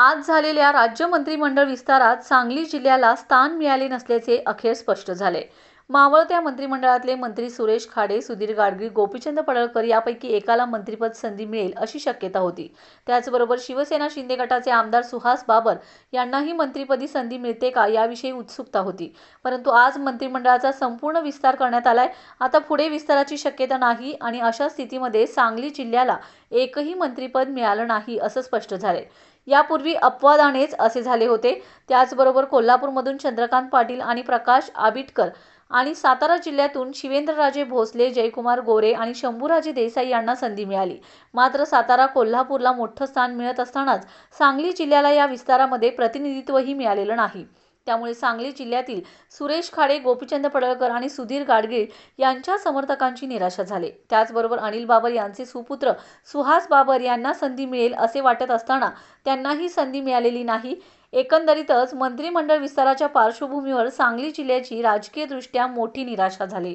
आज झालेल्या राज्य मंत्रिमंडळ विस्तारात सांगली जिल्ह्याला स्थान मिळाले नसल्याचे अखेर स्पष्ट झाले. मावळत्या मंत्रिमंडळातले मंत्री सुरेश खाडे सुधीर गाडगीळ गोपीचंद पडळकर यापैकी एकाला मंत्रिपद संधी मिळेल अशी शक्यता होती. त्याचबरोबर शिवसेना शिंदे गटाचे आमदार सुहास बाबर यांनाही मंत्रिपदी संधी मिळते का याविषयी उत्सुकता होती. परंतु आज मंत्रिमंडळाचा संपूर्ण विस्तार करण्यात आलाय. आता पुढे विस्ताराची शक्यता नाही आणि अशा स्थितीमध्ये सांगली जिल्ह्याला एकही मंत्रिपद मिळालं नाही असं स्पष्ट झाले यापूर्वी अपवादानेच असे झाले होते. त्याचबरोबर कोल्हापूरमधून चंद्रकांत पाटील आणि प्रकाश आबिटकर आणि सातारा जिल्ह्यातून शिवेंद्रराजे भोसले जयकुमार गोरे आणि शंभूराजे देसाई यांना संधी मिळाली. मात्र सातारा कोल्हापूरला मोठं स्थान मिळत असतानाच सांगली जिल्ह्याला या विस्तारामध्ये प्रतिनिधित्वही मिळालेलं नाही. त्यामुळे सांगली जिल्ह्यातील सुरेश खाडे गोपीचंद पडळकर आणि सुधीर गाडगीळ यांच्या समर्थकांची निराशा झाली. त्याचबरोबर अनिल बाबर यांचे सुपुत्र सुहास बाबर यांना संधी मिळेल असे वाटत असताना त्यांनाही संधी मिळालेली नाही. एकंदरीतच मंत्रिमंडळ विस्ताराच्या पार्श्वभूमीवर सांगली जिल्ह्याची राजकीयदृष्ट्या मोठी निराशा झाली.